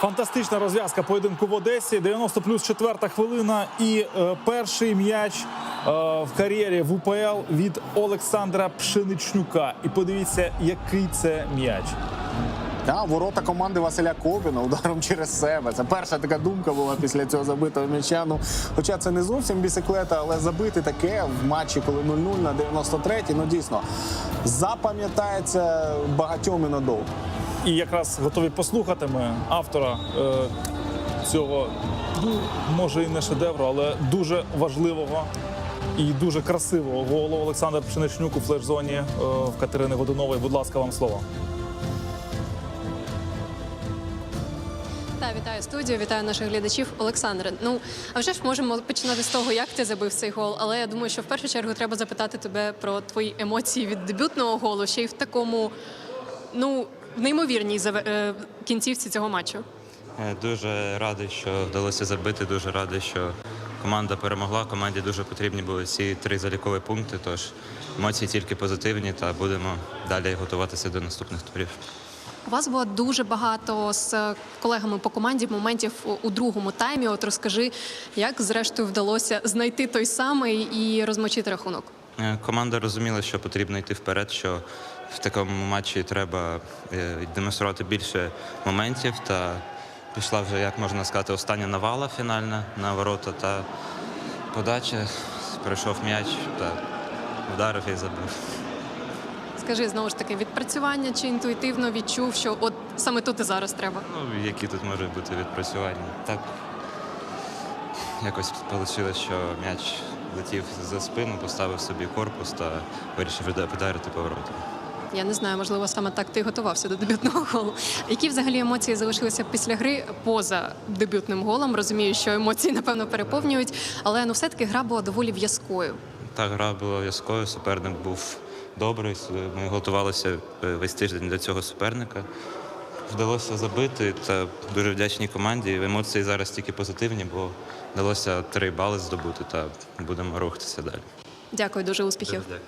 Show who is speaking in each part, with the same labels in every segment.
Speaker 1: Фантастична розв'язка поєдинку в Одесі. 90 плюс четверта хвилина. І е, перший м'яч е, в кар'єрі в УПЛ від Олександра Пшеничнюка. І подивіться, який це м'яч.
Speaker 2: А, ворота команди Василя Кобіна ударом через себе. Це перша така думка була після цього забитого м'яча. Ну, хоча це не зовсім бісиклета, але забити таке в матчі, коли 0-0 на 93-й, ну дійсно запам'ятається багатьом і надовго.
Speaker 1: І якраз готові послухати ми автора е, цього, ну може і не шедевру, але дуже важливого і дуже красивого голу Олександр Пшеничнюк у флеш-зоні е, в Катерини Годунової. Будь ласка, вам слово.
Speaker 3: Та вітаю студію, вітаю наших глядачів. Олександре. Ну а вже ж можемо починати з того, як ти забив цей гол. Але я думаю, що в першу чергу треба запитати тебе про твої емоції від дебютного голу, ще й в такому, ну в неймовірній е, кінцівці цього матчу.
Speaker 4: Е, Дуже радий, що вдалося забити. Дуже радий, що команда перемогла. Команді дуже потрібні були ці три залікові пункти. Тож емоції тільки позитивні, та будемо далі готуватися до наступних турів.
Speaker 3: У вас було дуже багато з колегами по команді моментів у- другому таймі. От розкажи, як зрештою вдалося знайти той самий і розмочити рахунок.
Speaker 4: Е, Команда розуміла, що потрібно йти вперед, що в такому матчі треба е, демонструвати більше моментів. Та пішла вже, як можна сказати, остання навала фінальна на ворота та подача. Пройшов м'яч та вдарив і забив.
Speaker 3: Скажи знову ж таки, відпрацювання чи інтуїтивно відчув, що от саме тут і зараз треба.
Speaker 4: Ну, які тут можуть бути відпрацювання. Так якось вийшло, що м'яч летів за спину, поставив собі корпус та вирішив вда- вдарити поворотом.
Speaker 3: Я не знаю, можливо, саме так ти готувався до дебютного голу. Які взагалі емоції залишилися після гри поза дебютним голом? Розумію, що емоції напевно переповнюють, але ну все-таки гра була доволі в'язкою.
Speaker 4: Та гра була в'язкою, суперник був добрий. Ми готувалися е, весь тиждень до цього суперника. Вдалося забити та дуже вдячній команді. Емоції зараз тільки позитивні, бо вдалося три бали здобути та будемо рухатися далі.
Speaker 3: Дякую, дуже успіхів.
Speaker 4: Дякую.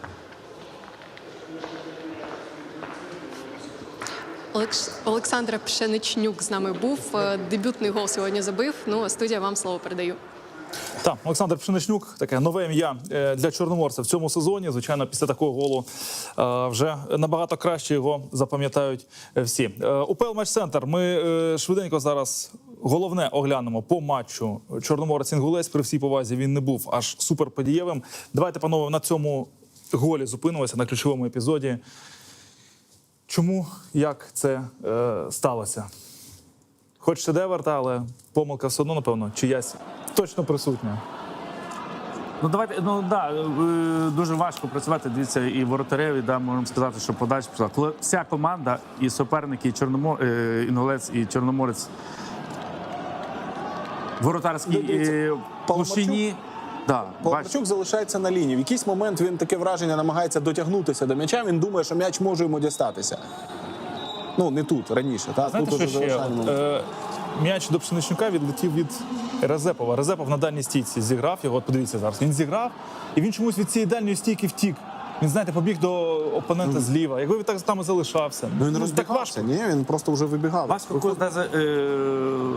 Speaker 3: Олекс... Олександра Пшеничнюк з нами був. Е, Дебютний гол сьогодні забив. Ну, а студія вам слово передаю.
Speaker 1: Так, Олександр Пшеничнюк, таке нове ім'я е, для чорноморця в цьому сезоні. Звичайно, після такого голу е, вже набагато краще його запам'ятають всі. УПЛ матч центр. Ми швиденько зараз головне оглянемо по матчу Чорноморець Інгулець. При всій повазі він не був аж суперподієвим. Давайте, панове, на цьому голі зупинимося на ключовому епізоді. Чому як це е, сталося? Хоч шедевр, та, але помилка все одно, напевно, чиясь точно присутня.
Speaker 5: Ну давайте ну да е, дуже важко працювати. Дивіться, і воротареві, да, можемо сказати, що подача пішла. Коли вся команда, і суперники, і Чорномо... е, Інгулець, і Чорноморець, воротарські
Speaker 2: Ну, дивіться,
Speaker 5: Площині. Да,
Speaker 2: Ковальчук залишається на лінії. В якийсь момент він таке враження намагається дотягнутися до м'яча. Він думає, що м'яч може йому дістатися. Ну, не тут, раніше. Та?
Speaker 1: Знаєте,
Speaker 2: тут
Speaker 1: що
Speaker 2: уже
Speaker 1: ще? От, е, м'яч до Пшеничнюка відлетів від Резепова. Резепов на дальній стійці зіграв його. От подивіться зараз. Він зіграв, і він чомусь від цієї дальньої стійки втік. Він, знаєте, побіг до опонента зліва. Якби він так там і залишався.
Speaker 2: Ну, він
Speaker 1: так
Speaker 2: розбігався,
Speaker 1: важко.
Speaker 2: ні, він просто вже вибігав.
Speaker 5: Важко когось навіть, е,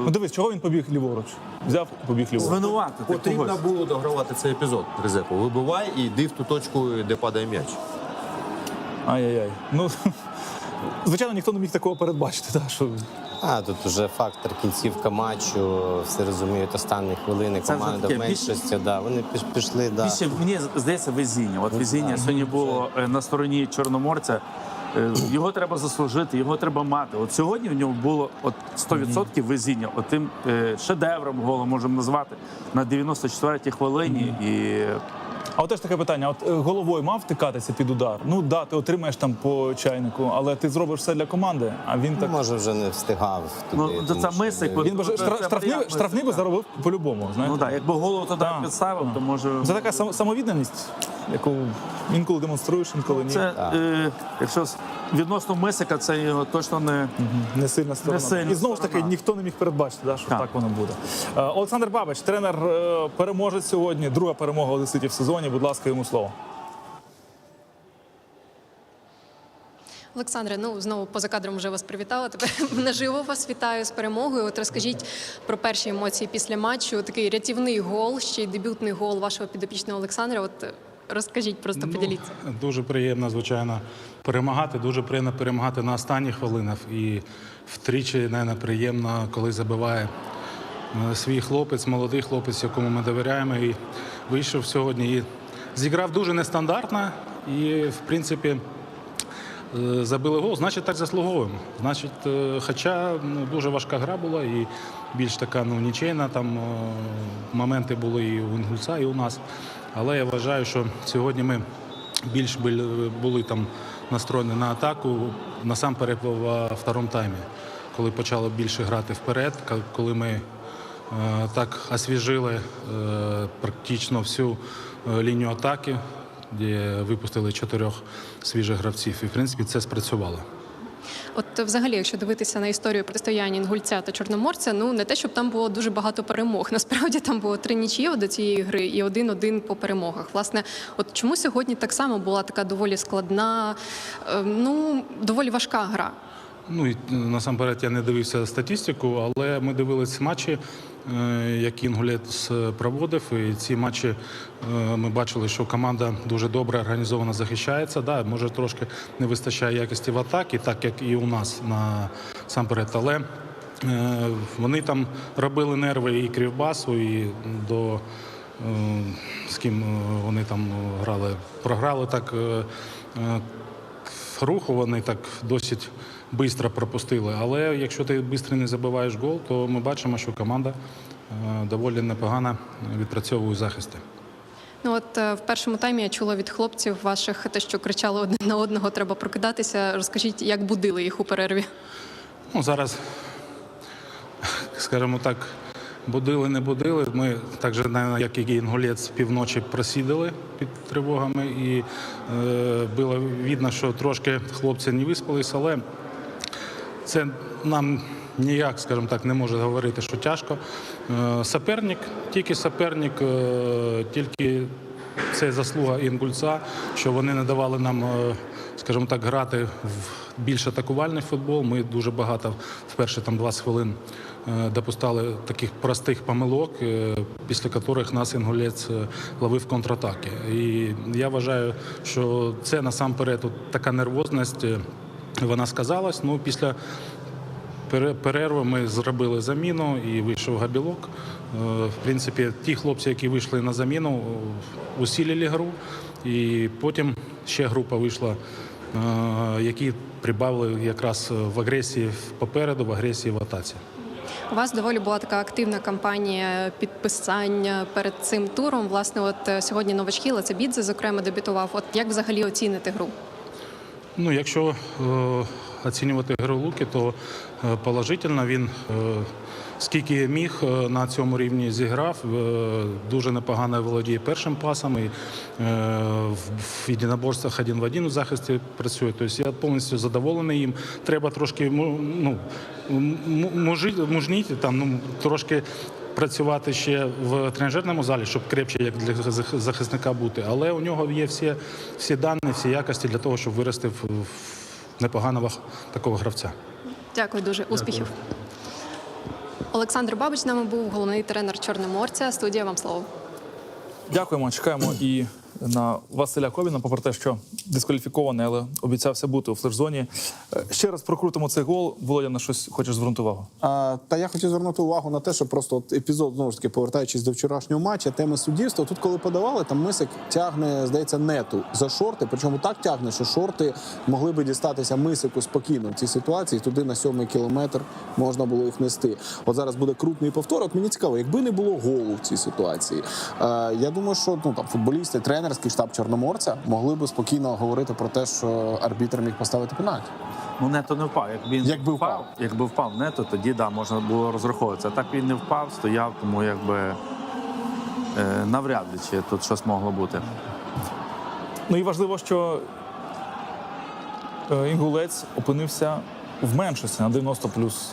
Speaker 1: Ну дивись, чого він побіг ліворуч? Взяв і побіг ліворуч.
Speaker 5: звинуватити
Speaker 6: Потрібно
Speaker 5: когось.
Speaker 6: було догравати цей епізод. Резепу вибивай і йди в ту точку, де падає м'яч.
Speaker 1: Ай-яй-яй. Ну, звичайно, ніхто не міг такого передбачити. Так, що...
Speaker 7: А тут вже фактор кінцівка матчу, всі розуміють останні хвилини.
Speaker 5: Це вже
Speaker 7: Команда
Speaker 5: таке
Speaker 7: в меншості, да, вони піш- пішли. Да.
Speaker 5: Більше мені здається везіння. От везіння сьогодні було е, на стороні чорноморця. Е, Його треба заслужити, його треба мати. От сьогодні в нього було от 100% везіння. От тим е, шедевром голом можемо назвати на 94-й хвилині. І
Speaker 1: А от теж таке питання: от е, головою мав втикатися під удар? Ну да, ти отримаєш там по чайнику, але ти зробиш все для команди, а він
Speaker 7: Ну,
Speaker 1: так.
Speaker 7: може вже не встигав туди.
Speaker 5: Ну, це мисик,
Speaker 7: не-
Speaker 1: Він би штрафний, штрафний би заробив по-любому. Знаєте?
Speaker 5: ну так, якби голову туди
Speaker 1: Так.
Speaker 5: підставив, то може
Speaker 1: Це така самовідданість, яку інколи демонструєш, інколи ні.
Speaker 5: це е, якщо відносно мисика, це його точно не
Speaker 1: Не сильна сторона.
Speaker 5: Не сильна
Speaker 1: І знову ж таки
Speaker 5: сторона.
Speaker 1: ніхто не міг передбачити, да, що так,
Speaker 5: Так.
Speaker 1: воно буде. Е, Олександр Бабич, тренер е, переможець сьогодні. Друга перемога Одеситів в сезоні. Будь ласка, йому слово.
Speaker 3: Олександре, ну знову поза кадром вже вас привітала. Тепер наживо вас вітаю з перемогою. От розкажіть про перші емоції після матчу. Такий рятівний гол, ще й дебютний гол вашого підопічного Олександра. От е, розкажіть, просто поділіться.
Speaker 8: Ну, дуже приємно, звичайно, перемагати. Дуже приємно перемагати на останніх хвилинах. І втричі, навіть, приємно, коли забиває е, свій хлопець, молодий хлопець, якому ми довіряємо. І вийшов сьогодні і зіграв дуже нестандартно. І, в принципі, е, забили гол, значить так заслуговуємо. Значить, е, хоча ну, дуже важка гра була і більш така ну, нічейна, там моменти були і у Інгульця, і у нас. Але я вважаю, що сьогодні ми більш були, там настроєні на атаку, насамперед в второму таймі, коли почало більше грати вперед, коли ми е, так освіжили е, практично всю е, лінію атаки, де випустили чотирьох свіжих гравців. І в принципі це спрацювало.
Speaker 3: От, взагалі, якщо дивитися на історію протистояння інгульця та чорноморця, ну не те, щоб там було дуже багато перемог. Насправді там було три нічів до цієї гри і один-один по перемогах. Власне, от чому сьогодні так само була така доволі складна, е, ну доволі важка гра.
Speaker 8: Ну і насамперед я не дивився статистику, але ми дивились матчі, е, які Інгулець проводив. І ці матчі е, ми бачили, що команда дуже добре організовано захищається. Да, може трошки не вистачає якості в атакі, так як і у нас насамперед. Але е, вони там робили нерви і Кривбасу, і до е, з ким е, вони там грали, програли так. е, е, руху вони так досить швидко пропустили. Але якщо ти швидко не забиваєш гол, то ми бачимо, що команда е, доволі непогано відпрацьовує захисти.
Speaker 3: Ну от е, в першому таймі я чула від хлопців ваших те, що кричали один на одного, треба прокидатися. Розкажіть, як будили їх у перерві.
Speaker 8: Ну, зараз, скажімо так, будили, не будили. Ми так же, як і інгулець, півночі просідали під тривогами, і е, було видно, що трошки хлопці не виспались, але це нам ніяк, скажімо так, не може говорити, що тяжко. Е, Соперник, тільки соперник, е, тільки це заслуга інгульця, що вони не давали нам, е, скажімо так, грати в більш атакувальний футбол. Ми дуже багато в перші там 20 хвилин допускали таких простих помилок, після яких нас інгулець ловив контратаки. І я вважаю, що це насамперед така нервозність. Вона сказалась. Ну, після перерви ми зробили заміну і вийшов габілок. Е, В принципі, ті хлопці, які вийшли на заміну, е, усилили гру. І потім ще група вийшла, е, які прибавили якраз в агресії попереду, в агресії в атаці.
Speaker 3: У вас доволі була така активна кампанія підписання перед цим туром. Власне, от сьогодні новачки Лацебідзе, зокрема, дебютував. От як взагалі оціните гру?
Speaker 8: Ну, якщо е, оцінювати гру Луки, то е, положительно він е, скільки міг е, на цьому рівні зіграв, е, дуже непогано володіє першим пасом і е, в, єдиноборствах один в один у захисті працює. Тобто я повністю задоволений їм. Треба трошки ну, мужніти, там, ну, трошки працювати ще в тренажерному залі, щоб крепче як для зах- захисника бути. Але у нього є всі, всі дані, всі якості для того, щоб вирости в, в непоганого такого гравця.
Speaker 3: Дякую дуже, успіхів. Олександр Бабич з нами був головний тренер Чорноморця. Студія вам слово.
Speaker 1: Дякуємо, чекаємо і на Василя Ковіна, попри те, що дискваліфікований, але обіцявся бути у флеш-зоні. Е, Ще раз прокрутимо цей гол. Володя, на щось хочеш звернути увагу?
Speaker 2: А, та я хотів звернути увагу на те, що просто от епізод знову ж таки повертаючись до вчорашнього матча, теми суддівства. Тут, коли подавали, там мисик тягне, здається, нету за шорти. Причому так тягне, що шорти могли би дістатися мисику спокійно в цій ситуації. Туди на сьомий кілометр можна було їх нести. От зараз буде крупний повтор. От мені цікаво, якби не було голу в цій ситуації. Е, я думаю, що ну там футболісти, тренерський штаб Чорноморця могли би спокійно говорити про те, що арбітр міг поставити пенальті.
Speaker 5: Ну нето не впав. Як він
Speaker 2: Якби впав.
Speaker 5: якби впав нето, тоді да, можна було розраховуватися. А так він не впав, стояв, тому якби е, навряд ли чи тут щось могло бути.
Speaker 1: Ну і важливо, що е, інгулець опинився в меншості на 90 плюс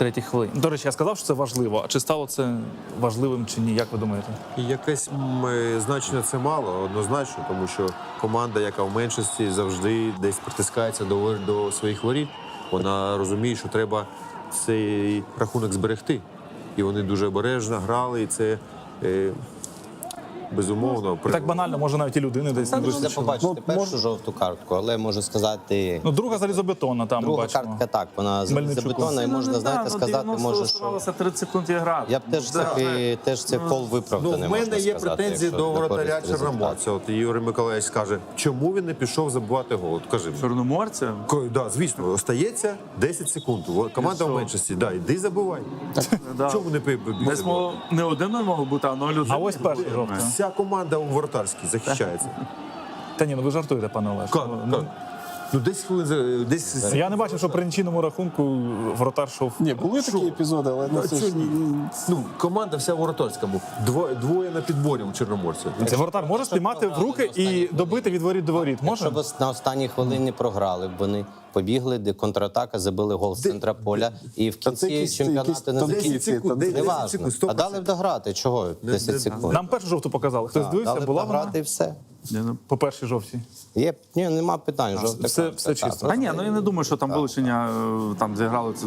Speaker 1: третій хвилині. До речі, я сказав, що це важливо. А чи стало це важливим чи ні? Як ви думаєте?
Speaker 6: Якесь е, значення це мало, однозначно, тому що команда, яка в меншості, завжди десь притискається до, до своїх воріт. Вона розуміє, що треба цей рахунок зберегти. І вони дуже обережно грали, і це е, безумовно. при-
Speaker 1: Так банально, може навіть і людини десь не
Speaker 7: Можна
Speaker 1: вистачило.
Speaker 7: побачити
Speaker 2: Ну,
Speaker 7: першу
Speaker 2: може-
Speaker 7: жовту картку, але можу сказати,
Speaker 1: Ну, друга залізобетонна там
Speaker 7: друга
Speaker 1: бачимо.
Speaker 7: картка так, вона з
Speaker 1: Мельничуку.
Speaker 7: і можна,
Speaker 5: Ну,
Speaker 7: знаєте,
Speaker 5: да, ну,
Speaker 7: сказати, може, що
Speaker 5: 30 секунд і грати.
Speaker 7: я б теж таки теж цей кол
Speaker 6: Ну, в мене є
Speaker 7: сказати,
Speaker 6: претензії до воротаря. Чорноморця. От Юрій Миколаївич скаже, чому він не пішов забивати гол? От кажи.
Speaker 5: Чорноморця.
Speaker 6: Да, звісно, остається 10 секунд. Команда в меншості. Да, іди забивай.
Speaker 5: Да.
Speaker 6: Чому не пи-
Speaker 5: Десь не один мог бути, а 0
Speaker 1: А ось перший жовтий.
Speaker 6: Вся команда у воротарській захищається.
Speaker 1: Та ні, ну ви жартуєте, пане Олеж.
Speaker 6: Как?
Speaker 1: Ну,
Speaker 6: Как? Ну, десь хвилин за- десь
Speaker 1: Я не бачив, що при нічийному рахунку воротар йшов.
Speaker 2: Ні, були такі епізоди, але ну, це ж...
Speaker 6: ну, команда вся в воротарському. Двоє, двоє на підборі у Чорноморця.
Speaker 1: Це воротар може спіймати в руки і добити від воріт до воріт. Може?
Speaker 7: Якщо б на останній хвилині програли, б вони побігли, де контратака, забили гол з центра поля, і в кінці чемпіонату не
Speaker 6: сто
Speaker 7: А дали б дограти. Чого? 10 секунд.
Speaker 1: Нам першу жовту показали. Хтось дивився,
Speaker 7: дали б
Speaker 1: була
Speaker 7: дограти і все.
Speaker 1: по першій жовтій.
Speaker 7: Є, ні, нема питань. Жовта
Speaker 1: все-
Speaker 7: картка,
Speaker 1: все чисто.
Speaker 5: Та ні, ну я не думаю, що там вилучення е, там зіграли це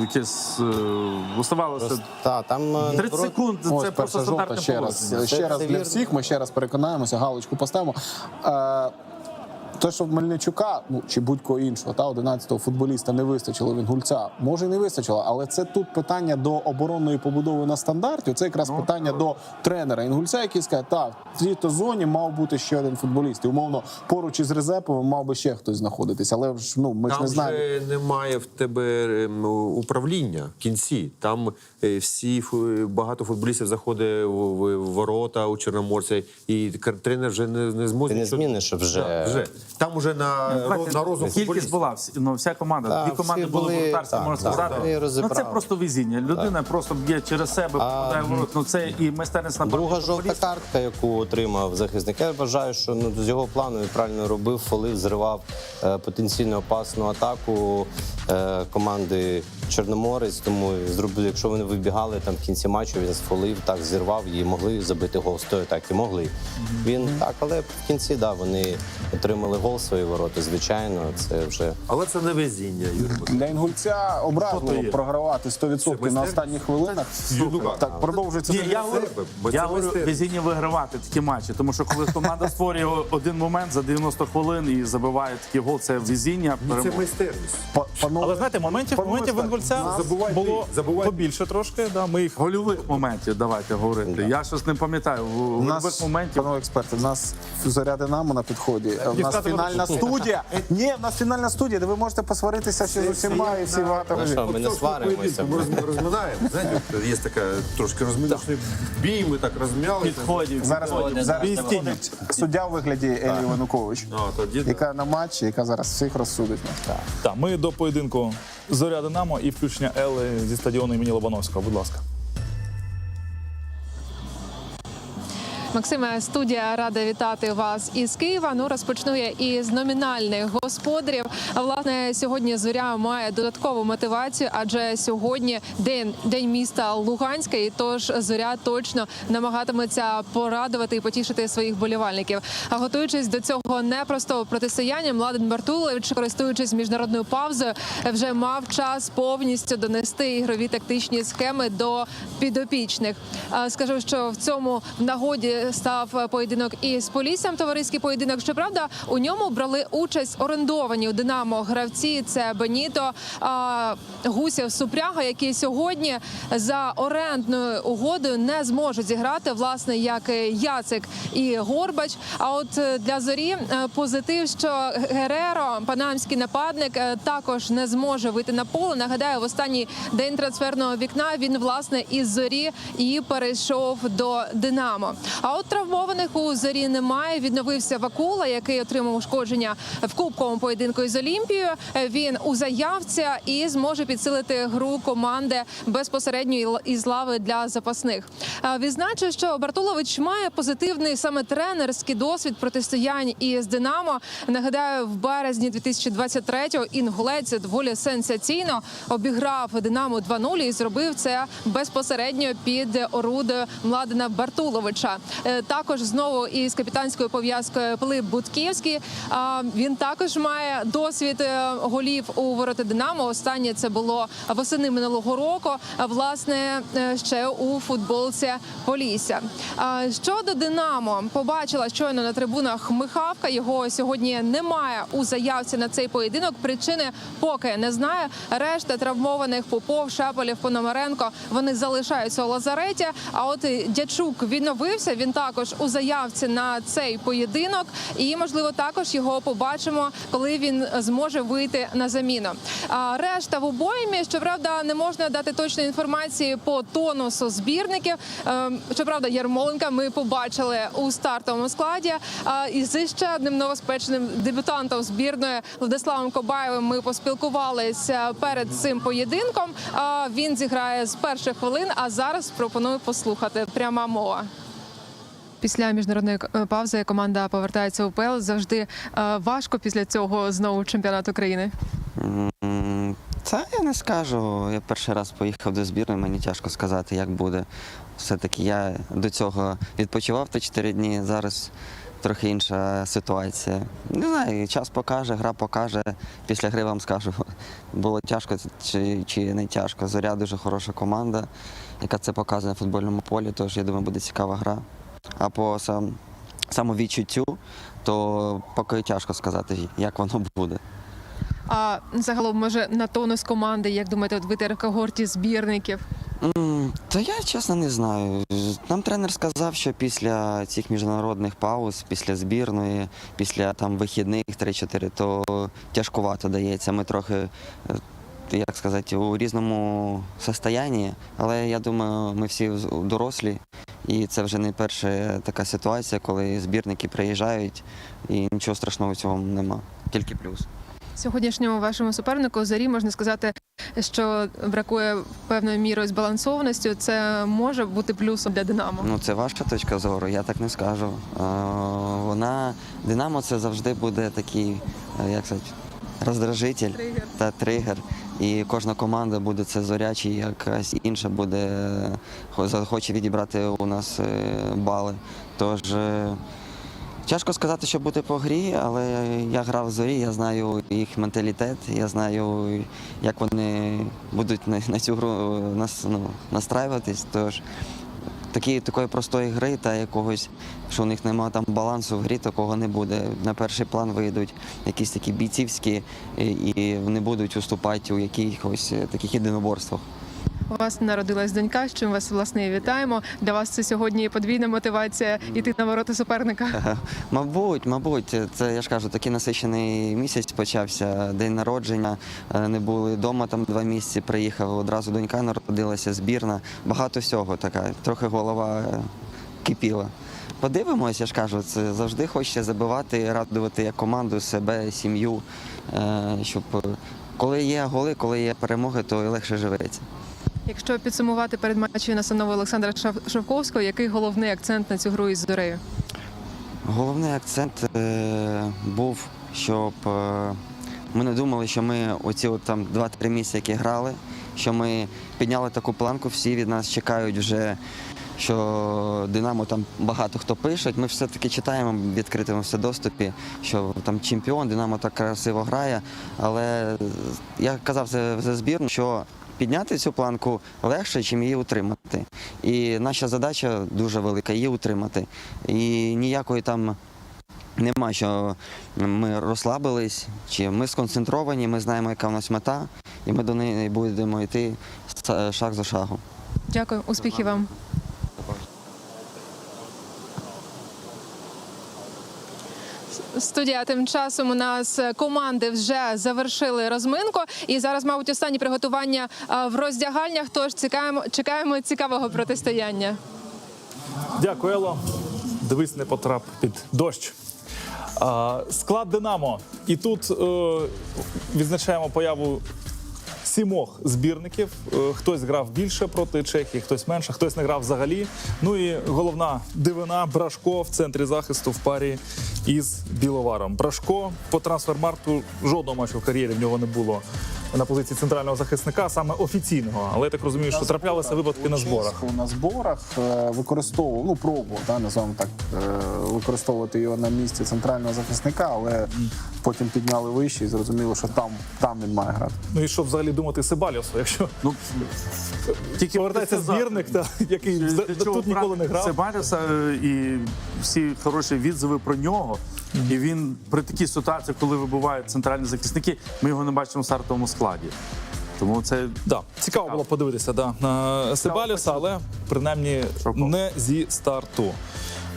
Speaker 5: якесь е, оставалося.
Speaker 7: Та, там, е,
Speaker 5: 30
Speaker 7: наоборот,
Speaker 5: секунд це
Speaker 2: Ось
Speaker 5: просто стандартне
Speaker 2: ще раз. Ще
Speaker 7: Це-
Speaker 2: раз для
Speaker 7: вірно.
Speaker 2: всіх. Ми ще раз переконаємося, галочку поставимо. Те, що в Мельничука, ну чи будь-кого іншого, та 11-го футболіста не вистачило він гульця, може і не вистачило, але це тут питання до оборонної побудови на стандарті. Це якраз питання до тренера Інгульця, який скаже, так, в цій то зоні мав бути ще один футболіст. І умовно поруч із Резеповим мав би ще хтось знаходитися. Але ж ну ми ж не знаємо.
Speaker 6: вже немає в тебе ем, управління в кінці. Там е, всі багато футболістів заходить в, ворота у Чорноморця, і тренер вже не, не зможе
Speaker 7: Ти не зміниш вже.
Speaker 6: Да, вже. Там уже на, на розум
Speaker 5: Кількість була, ну, вся команда.
Speaker 7: Так,
Speaker 5: Дві команди були воротарські, можна
Speaker 7: так,
Speaker 5: сказати. ну, це просто везіння. Людина просто б'є через себе, попадає в ворот. Ну це і майстерність на
Speaker 7: Друга жовта картка, яку отримав захисник. Я вважаю, що ну з його плану він правильно робив, фолив, зривав е, потенційно опасну атаку е, команди Чорноморець. Тому зробив, якщо вони вибігали там в кінці матчу, він сфолив, так зірвав і могли забити гол. З тої так і могли. Він так, але в кінці да вони отримали гол свої ворота. Звичайно, це вже
Speaker 6: Але це не везіння, Юрій
Speaker 2: Для інгульця образливо програвати 100% на останніх хвилинах. Так продовжується.
Speaker 5: Ні, я говорю,
Speaker 6: бо це
Speaker 5: я говорю везіння вигравати такі матчі, тому що коли команда створює один момент за 90 хвилин і забиває такий гол, це везіння.
Speaker 6: Це
Speaker 5: перемога.
Speaker 6: майстерність.
Speaker 2: Па- панове,
Speaker 1: Але знаєте, моментів,
Speaker 2: Панове,
Speaker 1: моментів в Інгульця
Speaker 2: нас
Speaker 6: забувай
Speaker 1: було
Speaker 6: ти, забувай.
Speaker 1: побільше трошки. Да, ми їх
Speaker 5: Гольових моментів давайте говорити. Я щось не пам'ятаю.
Speaker 2: У
Speaker 5: Гольових
Speaker 2: нас,
Speaker 5: моментів.
Speaker 2: панове експерти, у нас зоря Динамо на підході. У нас
Speaker 1: Дівчата,
Speaker 2: фінальна студія. Ні, у нас фінальна студія, де ви можете посваритися ще з усіма і всі багато
Speaker 7: Ну що, ми не сваримося.
Speaker 6: Ми роз- розминаємо. Знаєте, от є така трошки розминочний бій, ми так розм'ялися.
Speaker 5: Підходів.
Speaker 2: Зараз, зараз суддя у вигляді Елі Іванукович,
Speaker 6: А, тоді да.
Speaker 2: яка на матчі, яка зараз всіх розсудить.
Speaker 1: Так, ми до поєдинку Зоря Динамо і включення Ели зі стадіону імені Лобановського. Будь ласка.
Speaker 9: Максиме, студія рада вітати вас із Києва. Ну розпочну я із номінальних господарів. А власне сьогодні зоря має додаткову мотивацію, адже сьогодні день день міста Луганська, і тож зоря точно намагатиметься порадувати і потішити своїх болівальників. А готуючись до цього непростого протистояння, Младен Бартулович, користуючись міжнародною паузою, вже мав час повністю донести ігрові тактичні схеми до підопічних. Скажу, що в цьому нагоді став поєдинок із Поліссям, товариський поєдинок. Щоправда, у ньому брали участь орендовані у Динамо гравці. Це Беніто Гусєв Супряга, які сьогодні за орендною угодою не зможуть зіграти, власне, як Яцик і Горбач. А от для зорі е, позитив, що Гереро, панамський нападник, е, також не зможе вийти на поле. Нагадаю, в останній день трансферного вікна він власне із зорі і перейшов до Динамо. А А от травмованих у зорі немає. Відновився Вакула, який отримав ушкодження в кубковому поєдинку із Олімпією. Він у заявці і зможе підсилити гру команди безпосередньо із лави для запасних. Е, Відзначу, що Бартулович має позитивний саме тренерський досвід протистоянь із Динамо. Нагадаю, в березні 2023-го інгулець доволі сенсаційно обіграв Динамо 2-0 і зробив це безпосередньо під орудою Младена Бартуловича. Е, Також знову із капітанською пов'язкою Пилип Будківський. А, Він також має досвід е, голів у ворота Динамо. Останнє це було восени минулого року. Власне, е, ще у футболці Полісся. Щодо Динамо, побачила щойно на трибунах Михавка. Його сьогодні немає у заявці на цей поєдинок. Причини поки не знаю. Решта травмованих Попов, Шепелів, Пономаренко вони залишаються у лазареті. А от Дячук відновився. Він також у заявці на цей поєдинок, і можливо також його побачимо, коли він зможе вийти на заміну. А решта в обоймі, щоправда, не можна дати точної інформації по тонусу збірників. Ем, Щоправда, Ярмоленка ми побачили у стартовому складі. І зі ще одним новоспеченим дебютантом збірної Владиславом Кобаєвим ми поспілкувалися перед цим поєдинком. А Він зіграє з перших хвилин. А зараз пропоную послухати пряма мова. Після міжнародної е, паузи команда повертається у УПЛ. Завжди е, важко після цього знову чемпіонат України.
Speaker 10: Та я не скажу. Я перший раз поїхав до збірної, мені тяжко сказати, як буде. Все-таки я до цього відпочивав та 4 дні. Зараз трохи інша ситуація. Не знаю, час покаже, гра покаже. Після гри вам скажу, було тяжко чи, чи не тяжко. Зоря дуже хороша команда, яка це показує на футбольному полі, тож я думаю, буде цікава гра. А по сам, самовідчуттю, то поки тяжко сказати, як воно буде.
Speaker 9: А загалом, може, на тонус команди, як думаєте, от ви в когорті збірників?
Speaker 10: М, Та я чесно не знаю. Нам тренер сказав, що після цих міжнародних пауз, після збірної, після там вихідних 3-4, то тяжкувато дається. Ми трохи, е, як сказати, у різному состоянні, але я думаю, ми всі дорослі. І це вже не перша така ситуація, коли збірники приїжджають, і нічого страшного в цьому нема. Тільки плюс.
Speaker 9: Сьогоднішньому вашому супернику зорі можна сказати, що бракує певною мірою збалансованості. Це може бути плюсом для Динамо.
Speaker 10: Ну, це ваша точка зору, я так не скажу. Вона Динамо це завжди буде такий, е, як сказати, роздражитель
Speaker 9: Тригер.
Speaker 10: та тригер. І кожна команда буде це зоря, чи якась інша буде е, захоче відібрати у нас е, бали. Тож е, тяжко сказати, що буде по грі, але я грав в зорі, я знаю їх менталітет, я знаю, як вони будуть на, цю гру нас, ну, настраюватись. Тож такі, такої простої гри та якогось, що у них немає там балансу в грі, такого не буде. На перший план вийдуть якісь такі бійцівські і, не будуть уступати у якихось е, таких єдиноборствах.
Speaker 9: У вас народилась донька, з чим вас власне і вітаємо. Для вас це сьогодні подвійна мотивація йти на ворота суперника.
Speaker 10: Мабуть, мабуть, це я ж кажу, такий насичений місяць почався. День народження. е, Не були вдома там два місяці. Приїхав одразу донька народилася, збірна. Багато всього така. Трохи голова е, кипіла. Подивимось, я ж кажу, це завжди хочеться забивати, радувати як команду, себе, сім'ю. е, Щоб коли є голи, коли є перемоги, то і легше живеться.
Speaker 9: Якщо підсумувати перед матчем настанови Олександра Шовковського, який головний акцент на цю гру із зорею?
Speaker 10: Головний акцент е, був, щоб е, ми не думали, що ми оці от там 2-3 місяці, які грали, що ми підняли таку планку, всі від нас чекають вже, що Динамо там багато хто пише. Ми все-таки читаємо в відкритому все доступі, що там чемпіон, Динамо так красиво грає. Але я казав це за збірну, що підняти цю планку легше, ніж її утримати. І наша задача дуже велика її утримати. І ніякої там нема, що ми розслабились, чи ми сконцентровані, ми знаємо, яка в нас мета, і ми до неї будемо йти шаг за шагом.
Speaker 9: Дякую, успіхів вам. Студія тим часом у нас команди вже завершили розминку, і зараз, мабуть, останні приготування в роздягальнях. Тож чекаємо, чекаємо цікавого протистояння.
Speaker 1: Дякую, Ело. Дивись, не потрап під дощ. Склад Динамо. І тут е, відзначаємо появу сімох збірників. Е, Хтось грав більше проти Чехії, хтось менше, хтось не грав взагалі. Ну і головна дивина Брашко в центрі захисту в парі із Біловаром. Брашко по трансфермарту жодного матчу в кар'єрі в нього не було на позиції центрального захисника, саме офіційного. Але я так розумію, що траплялися випадки на зборах.
Speaker 2: На зборах е, використовував, ну пробував, да, називаємо так, е, використовувати його на місці центрального захисника, але потім підняли вище і зрозуміло, що там, там він має грати.
Speaker 1: Ну і що взагалі думати Себаліосу, якщо
Speaker 5: Ну,
Speaker 1: тільки повертається збірник, та, який тут ніколи не грав.
Speaker 5: Себаліса е, і всі хороші відзиви про нього. І він при такій ситуації, коли вибувають центральні захисники, ми його не бачимо в стартовому складі. Тому це
Speaker 1: Да, цікаво було подивитися да, на Себаліса, але принаймні не зі старту.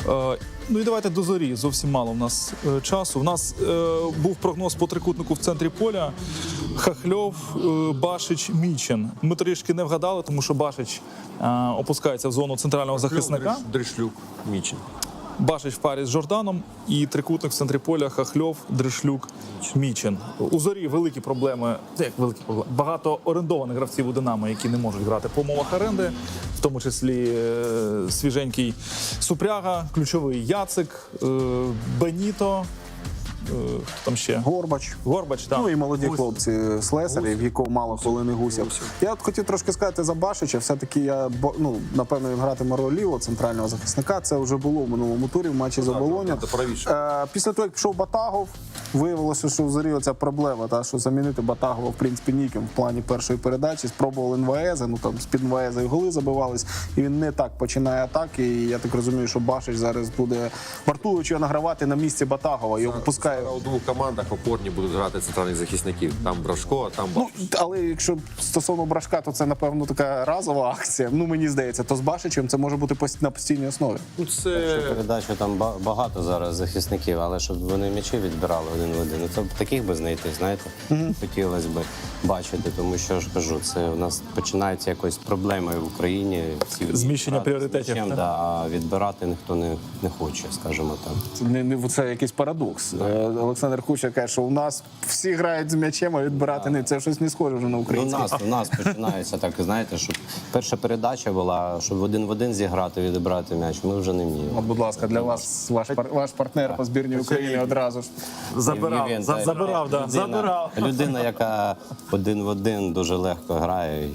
Speaker 1: Е, ну і давайте до зорі. Зовсім мало в нас е, часу. У нас е, був прогноз по трикутнику в центрі поля. Хахльов, е, Башич, Мічин. Ми трішки не вгадали, тому що Башич е, опускається в зону центрального захисника.
Speaker 6: Дришлюк, Мічин.
Speaker 1: Башич в парі з Жорданом і трикутник в центрі поля Хахльов, Дришлюк, Мічин. У зорі великі проблеми. Як великі проблеми? Багато орендованих гравців у Динамо, які не можуть грати по умовах оренди, в тому числі е, свіженький Супряга, ключовий Яцик, е, Беніто. Е, Хто там ще?
Speaker 2: Горбач.
Speaker 1: Горбач, так.
Speaker 2: Ну і молоді хлопці Слесарі, в якого мало хвилини гусів. Я от хотів трошки сказати за Башича. Все-таки я ну, напевно він гратиме роль лівого центрального захисника. Це вже було в минулому турі в матчі з оболоння.
Speaker 6: да, правіше.
Speaker 2: Е, Після того, як пішов Батагов, виявилося, що в зорі оця проблема, та що замінити Батагова в принципі ніким в плані першої передачі. Спробували НВС, ну там з під і голи забивались, і він не так починає атаки. І я так розумію, що Башич зараз буде вартуючи награвати на місці Батагова. Його пускає
Speaker 6: У двох командах опорні будуть грати центральних захисників. Там Брашко, а там
Speaker 2: Ну,
Speaker 6: Баш.
Speaker 2: але якщо стосовно брашка, то це напевно така разова акція. Ну мені здається, то з Башичем це може бути пост- на постійній основі.
Speaker 6: Ну, це
Speaker 7: Передачу там ба- багато зараз захисників, але щоб вони м'ячі відбирали один в один. Ну, це б таких би знайти, знаєте, хотілося б бачити, тому що ж кажу, це у нас починається якось проблеми в Україні. Всі
Speaker 1: Зміщення
Speaker 7: грати з
Speaker 1: пріоритетів,
Speaker 7: м'ячем,
Speaker 1: так.
Speaker 7: Да, а відбирати ніхто не, не хоче, скажімо так.
Speaker 2: Це не, не це якийсь парадокс. Е, Олександр Куча каже, що у нас всі грають з м'ячем, а відбирати не це щось не схоже вже на
Speaker 7: Ну, у нас, у нас починається так, знаєте, щоб перша передача була, щоб один в один зіграти, відібрати м'яч. Ми вже не вміємо.
Speaker 2: От, будь ласка, для вас ваш пар- ваш партнер по збірній України одразу ж.
Speaker 5: забирав.
Speaker 7: Він-
Speaker 5: забирав.
Speaker 1: Забирав, да.
Speaker 7: людина,
Speaker 1: Забирав.
Speaker 7: людина, яка один в один дуже легко грає, і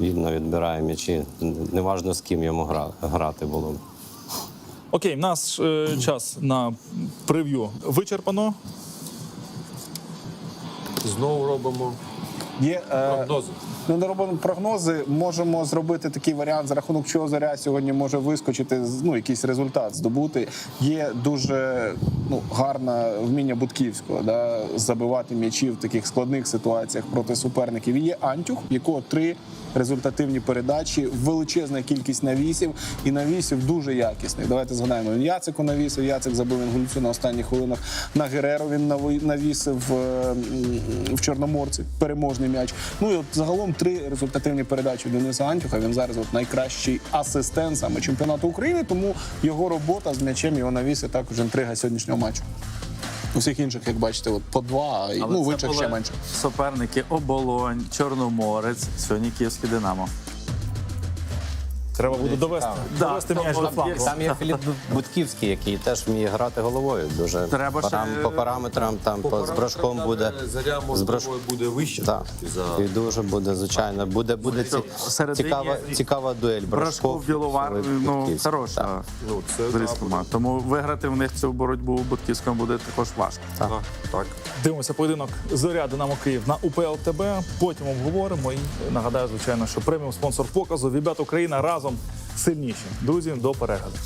Speaker 7: вільно відбирає м'ячі. Неважно з ким йому грати було.
Speaker 1: Окей, наш е, час на прев'ю вичерпано.
Speaker 6: знову робимо
Speaker 2: Є е,
Speaker 6: прогнози.
Speaker 2: Ну, не робимо прогнози. Можемо зробити такий варіант, за рахунок чого зоря сьогодні може вискочити, ну, якийсь результат здобути. Є дуже ну, гарне вміння Будківського да, забивати м'ячі в таких складних ситуаціях проти суперників. Є Антюх, якого три результативні передачі, величезна кількість навісів, і навісів дуже якісний. Давайте згадаємо. Він Яцику навісив, Яцик забив інгульцю на останніх хвилинах. На Гереро він навісив е, в Чорноморці переможний м'яч. Ну і от загалом три результативні передачі Дениса Антюха. Він зараз от найкращий асистент саме чемпіонату України. Тому його робота з м'ячем, його навіси також інтрига сьогоднішнього матчу. У всіх інших, як бачите, от по два, і, ну в інших ще менше.
Speaker 5: Суперники Оболонь, Чорноморець, сьогодні Київський Динамо.
Speaker 1: Треба буде довести,
Speaker 5: Да,
Speaker 1: довести
Speaker 5: там
Speaker 1: м'яч до флангу.
Speaker 5: є-
Speaker 7: Там є Філіп Будківський, який теж вміє грати головою. Дуже
Speaker 5: Треба ще-
Speaker 7: парам- по параметрам там по, з брашком буде.
Speaker 6: Заря
Speaker 7: з
Speaker 6: можливо буде вище.
Speaker 7: Так.
Speaker 6: За
Speaker 7: І дуже буде, звичайно, буде, буде ці,
Speaker 5: Всередині
Speaker 7: цікава, цікава дуель.
Speaker 5: Брашков, Біловар,
Speaker 7: Філіп
Speaker 5: ну,
Speaker 7: Будківський.
Speaker 5: хороша
Speaker 6: ну це
Speaker 5: з
Speaker 6: да,
Speaker 5: різкома. Тому виграти в них цю боротьбу у Будківському буде також важко.
Speaker 6: так, так.
Speaker 1: Дивимося поєдинок Зоря Динамо Київ на УПЛ ТБ. Потім обговоримо. І нагадаю, звичайно, що преміум спонсор показу Вібет Україна разом сильніші. Друзі, до перегляду.